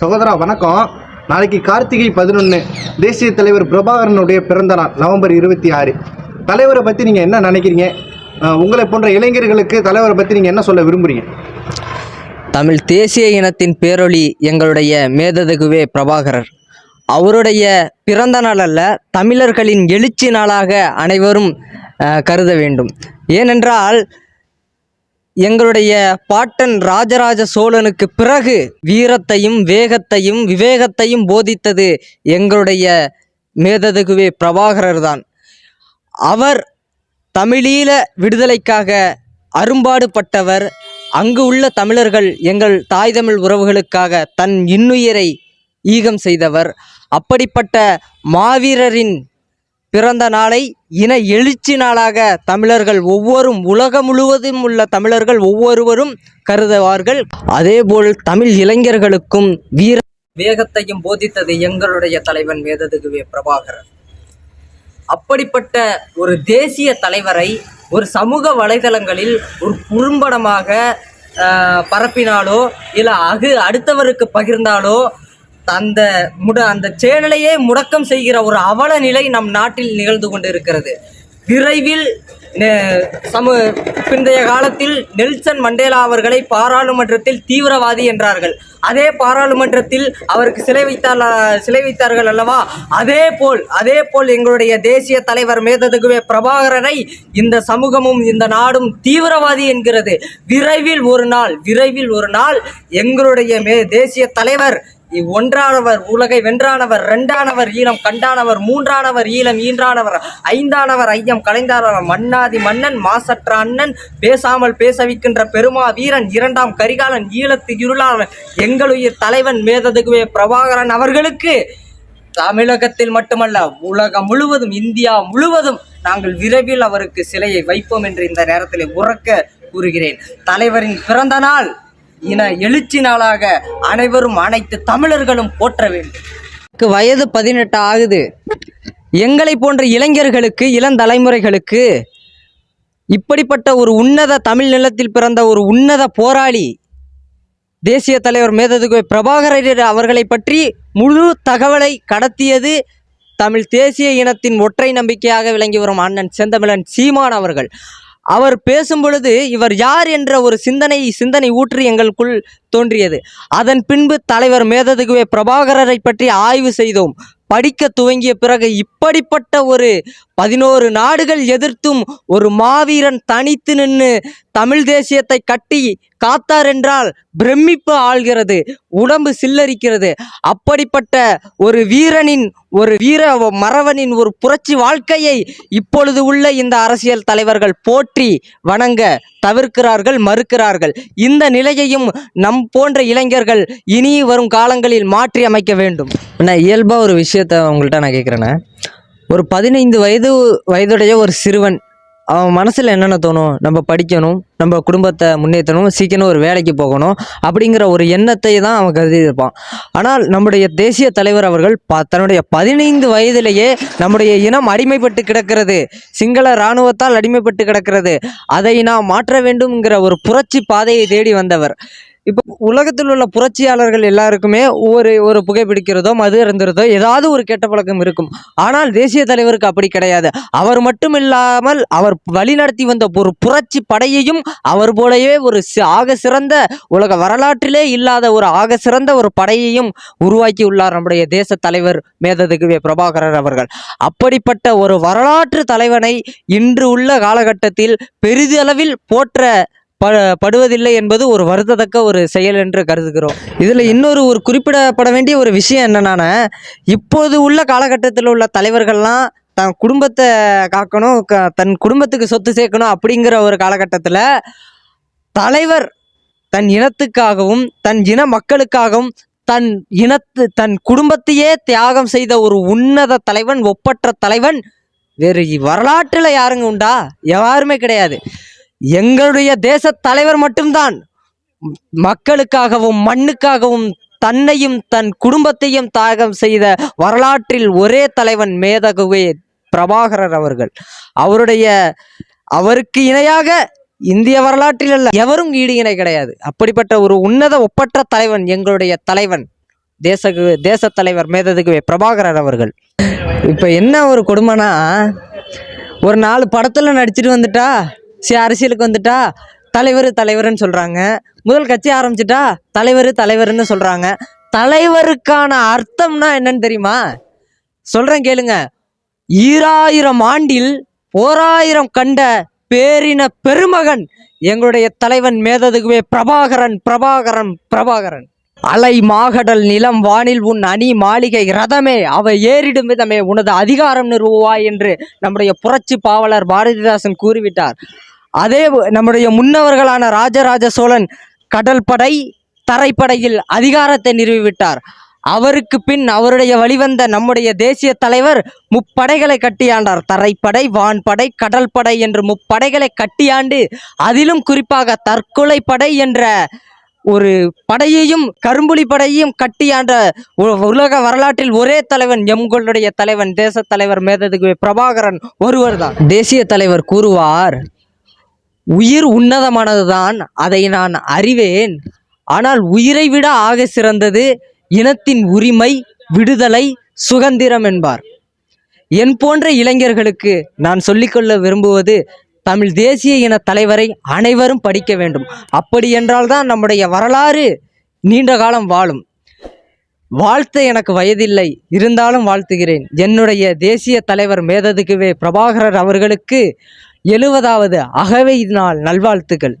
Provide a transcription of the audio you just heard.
சகோதரா வணக்கம். நாளைக்கு கார்த்திகை பதினொன்று தேசிய தலைவர் பிரபாகரனுடைய பிறந்த நாள் நவம்பர் இருபத்தி ஆறு. தலைவரை பற்றி நீங்கள் என்ன நினைக்கிறீங்க? உங்களை போன்ற இளைஞர்களுக்கு தலைவரை பற்றி நீங்கள் என்ன சொல்ல விரும்புகிறீங்க தமிழ் தேசிய இனத்தின் பேரொளி எங்களுடைய மேததகுவே பிரபாகரர். அவருடைய பிறந்த நாள் அல்ல தமிழர்களின் எழுச்சி நாளாக அனைவரும் கருத வேண்டும். ஏனென்றால் எங்களுடைய பாட்டன் ராஜராஜ சோழனுக்கு பிறகு வீரத்தையும் வேகத்தையும் விவேகத்தையும் போதித்தது எங்களுடைய மேததகுவே பிரபாகரர் தான் அவர் தமிழீழ விடுதலைக்காக அரும்பாடுபட்டவர். அங்கு உள்ள தமிழர்கள் எங்கள் தாய் தமிழ் உறவுகளுக்காக தன் இன்னுயிரை ஈகம் செய்தவர். அப்படிப்பட்ட மாவீரரின் பிறந்த நாளை இன எழுச்சி நாளாக தமிழர்கள் ஒவ்வொரும் உலகம் முழுவதும் உள்ள தமிழர்கள் ஒவ்வொருவரும் கருதுவார்கள். அதேபோல் தமிழ் இளைஞர்களுக்கும் வீர வேகத்தையும் போதித்தது எங்களுடைய தலைவன் மேததுகுவே பிரபாகரன். அப்படிப்பட்ட ஒரு தேசிய தலைவரை ஒரு சமூக வலைதளங்களில் ஒரு குறும்படமாக பரப்பினாலோ இல்லை அகு அடுத்தவருக்கு பகிர்ந்தாலோ அந்த முட அந்த சேனலையே முடக்கம் செய்கிற ஒரு அவல நிலை நம் நாட்டில் நிகழ்ந்து கொண்டிருக்கிறது. விரைவில் நெ- சமு பிந்தைய காலத்தில் நெல்சன் மண்டேலா அவர்களை பாராளுமன்றத்தில் தீவிரவாதி என்றார்கள். அதே பாராளுமன்றத்தில் அவருக்கு சிலை வைத்தார் சிலை வைத்தார்கள் அல்லவா? அதே போல் அதே போல் எங்களுடைய தேசிய தலைவர் மேததுகுவே பிரபாகரனை இந்த சமூகமும் இந்த நாடும் தீவிரவாதி என்கிறது. விரைவில் ஒரு நாள் விரைவில் ஒரு நாள் எங்களுடைய மே தேசிய தலைவர் ஒன்றானவர் உலகை வென்றானவர் ரெண்டானவர் ஈழம் கண்டானவர் மூன்றானவர் ஈழம் ஈன்றானவர் ஐந்தானவர் ஐயம் கலைந்தானவர் மன்னாதி மன்னன் மாசற்ற அண்ணன் பேசாமல் பேச வைக்கின்ற பெருமா வீரன் இரண்டாம் கரிகாலன் ஈழத்து இருளாளன் எங்களுயிர் தலைவன் மேததுகுவே பிரபாகரன் அவர்களுக்கு தமிழகத்தில் மட்டுமல்ல உலகம் முழுவதும் இந்தியா முழுவதும் நாங்கள் விரைவில் அவருக்கு சிலையை வைப்போம் என்று இந்த நேரத்தில் உறக்க கூறுகிறேன். தலைவரின் பிறந்த நாள் இன எழுச்சி நாளாக அனைவரும் அனைத்து தமிழர்களும் போற்ற வேண்டும். வயது பதினெட்டு ஆகுது. எங்களை போன்ற இளைஞர்களுக்கு இளந்தலைமுறைகளுக்கு இப்படிப்பட்ட ஒரு உன்னத தமிழ் நிலத்தில் பிறந்த ஒரு உன்னத போராளி தேசிய தலைவர் மேததுகுவை பிரபாகரர் அவர்களை பற்றி முழு தகவலை கடத்தியது தமிழ் தேசிய இனத்தின் ஒற்றை நம்பிக்கையாக விளங்கி வரும் அண்ணன் செந்தமிழன் சீமான் அவர்கள். அவர் பேசும் பொழுது இவர் யார் என்ற ஒரு சிந்தனை சிந்தனை ஊற்று எங்களுக்குள் தோன்றியது. அதன் பின்பு தலைவர் மேததுகுவே பிரபாகரரை பற்றி ஆய்வு செய்தோம். படிக்க துவங்கிய பிறகு இப்படிப்பட்ட ஒரு பதினோரு நாடுகள் எதிர்த்தும் ஒரு மாவீரன் தனித்து நின்று தமிழ் தேசியத்தை கட்டி காத்தார் என்றால் பிரமிப்பு ஆள்கிறது உடம்பு சில்லரிக்கிறது. அப்படிப்பட்ட ஒரு வீரனின் ஒரு வீர மறவனின் ஒரு புரட்சி வாழ்க்கையை இப்பொழுது உள்ள இந்த அரசியல் தலைவர்கள் போற்றி வணங்க தவிர்க்கிறார்கள் மறுக்கிறார்கள். இந்த நிலையையும் நம் போன்ற இளைஞர்கள் இனி வரும் காலங்களில் மாற்றி அமைக்க வேண்டும். நான் இயல்பாக ஒரு விஷயத்தை உங்கள்கிட்ட நான் கேட்குறேண்ணே ஒரு பதினைந்து வயது வயதுடைய ஒரு சிறுவன் அவன் மனசில் என்னென்ன தோணும்? நம்ம படிக்கணும் நம்ம குடும்பத்தை முன்னேற்றணும் சீக்கிரம் ஒரு வேலைக்கு போகணும் அப்படிங்கிற ஒரு எண்ணத்தை தான் அவன் கருதி இருப்பான் ஆனால் நம்முடைய தேசிய தலைவர் அவர்கள் ப தன்னுடைய பதினைந்து வயதிலேயே நம்முடைய இனம் அடிமைப்பட்டு கிடக்கிறது சிங்கள இராணுவத்தால் அடிமைப்பட்டு கிடக்கிறது அதை நாம் மாற்ற வேண்டும்ங்கிற ஒரு புரட்சி பாதையை தேடி வந்தவர். இப்போ உலகத்தில் உள்ள புரட்சியாளர்கள் எல்லாருக்குமே ஒரு ஒரு புகைப்பிடிக்கிறதோ மது இருந்துறதோ ஏதாவது ஒரு கெட்ட பழக்கம் இருக்கும். ஆனால் தேசிய தலைவருக்கு அப்படி கிடையாது. அவர் மட்டும் இல்லாமல் அவர் வழிநடத்தி வந்த ஒரு புரட்சி படையையும் அவர் போலவே ஒரு ஆக சிறந்த உலக வரலாற்றிலே இல்லாத ஒரு ஆக சிறந்த ஒரு படையையும் உருவாக்கி உள்ளார் நம்முடைய தேச தலைவர் மேதகு பிரபாகரர் அவர்கள். அப்படிப்பட்ட ஒரு வரலாற்று தலைவனை இன்று உள்ள காலகட்டத்தில் பெரிதளவில் போற்ற ப படுவதில்லை என்பது ஒரு வருத்தத்தக்க ஒரு செயல் என்று கருதுகிறோம். இதில் இன்னொரு ஒரு குறிப்பிடப்பட வேண்டிய ஒரு விஷயம் என்னென்னா இப்போது உள்ள காலகட்டத்தில் உள்ள தலைவர்கள்லாம் தன் குடும்பத்தை காக்கணும் க- தன் குடும்பத்துக்கு சொத்து சேர்க்கணும் அப்படிங்கிற ஒரு காலகட்டத்தில் தலைவர் தன் இனத்துக்காகவும் தன் இன மக்களுக்காகவும் தன் இனத்து தன் குடும்பத்தையே தியாகம் செய்த ஒரு உன்னத தலைவன் ஒப்பற்ற தலைவன் வேறு வரலாற்றில் யாருங்க உண்டா? யாருமே கிடையாது. எங்களுடைய தேச தலைவர் மட்டும்தான். மக்களுக்காகவும் மண்ணுக்காகவும் தன்னையும் தன் குடும்பத்தையும் தியாகம் செய்த வரலாற்றில் ஒரே தலைவன் மேதகுவே பிரபாகரர் அவர்கள். அவருடைய அவருக்கு இணையாக இந்திய வரலாற்றில் அல்ல எவரும் ஈடு இணை கிடையாது. அப்படிப்பட்ட ஒரு உன்னத ஒப்பற்ற தலைவன் எங்களுடைய தலைவன் தேச தேச தலைவர் மேதகுவே பிரபாகரர் அவர்கள். இப்போ என்ன ஒரு கொடுமைனா ஒரு நாலு படத்தில் நடிச்சிட்டு வந்துட்டா சரி அரசியலுக்கு வந்துட்டா தலைவர் தலைவர்னு சொல்கிறாங்க முதல் கட்சி ஆரம்பிச்சிட்டா தலைவர் தலைவர்னு சொல்கிறாங்க தலைவருக்கான அர்த்தம்னா என்னன்னு தெரியுமா? சொல்கிறேன் கேளுங்க. ஈராயிரம் ஆண்டில் ஓராயிரம் கண்ட பேரின பெருமகன் எங்களுடைய தலைவன் மேததுகுவே பிரபாகரன் பிரபாகரன் பிரபாகரன். அலை மாகடல் நிலம் வானில் உன் அணி மாளிகை ரதமே அவை ஏறிடும் விதமே உனது அதிகாரம் நிறுவுவாய் என்று நம்முடைய புரட்சி பாவலர் பாரதிதாசன் கூறிவிட்டார். அதே நம்முடைய முன்னவர்களான ராஜராஜ சோழன் கடல் படை தரைப்படையில் அதிகாரத்தை நிறுவிவிட்டார். அவருக்கு பின் அவருடைய வழிவந்த நம்முடைய தேசிய தலைவர் முப்படைகளை கட்டியாண்டார். தரைப்படை வான்படை கடல் படை என்று முப்படைகளை கட்டியாண்டு அதிலும் குறிப்பாக தற்கொலை படை என்ற ஒரு படையையும் கரும்புலி படையையும் கட்டியாண்ட உ- உலக வரலாற்றில் ஒரே தலைவன் எங்களுடைய தலைவன் தேச தலைவர் மேததுகு பிரபாகரன் ஒருவர் தான் தேசிய தலைவர் கூறுவார் உயிர் உன்னதமானதுதான். அதை நான் அறிவேன். ஆனால் உயிரை விட ஆக சிறந்தது இனத்தின் உரிமை விடுதலை சுதந்திரம் என்பார். என் போன்ற இளைஞர்களுக்கு நான் சொல்லிக்கொள்ள விரும்புவது தமிழ் தேசிய இன தலைவரை அனைவரும் படிக்க வேண்டும். அப்படி என்றால்தான் நம்முடைய வரலாறு நீண்ட காலம் வாழும். வாழ்த்த எனக்கு வயதில்லை. இருந்தாலும் வாழ்த்துகிறேன். என்னுடைய தேசிய தலைவர் மேததுக்குவே பிரபாகரர் அவர்களுக்கு எழுவதாவது அகவை நாள் நல்வாழ்த்துக்கள்.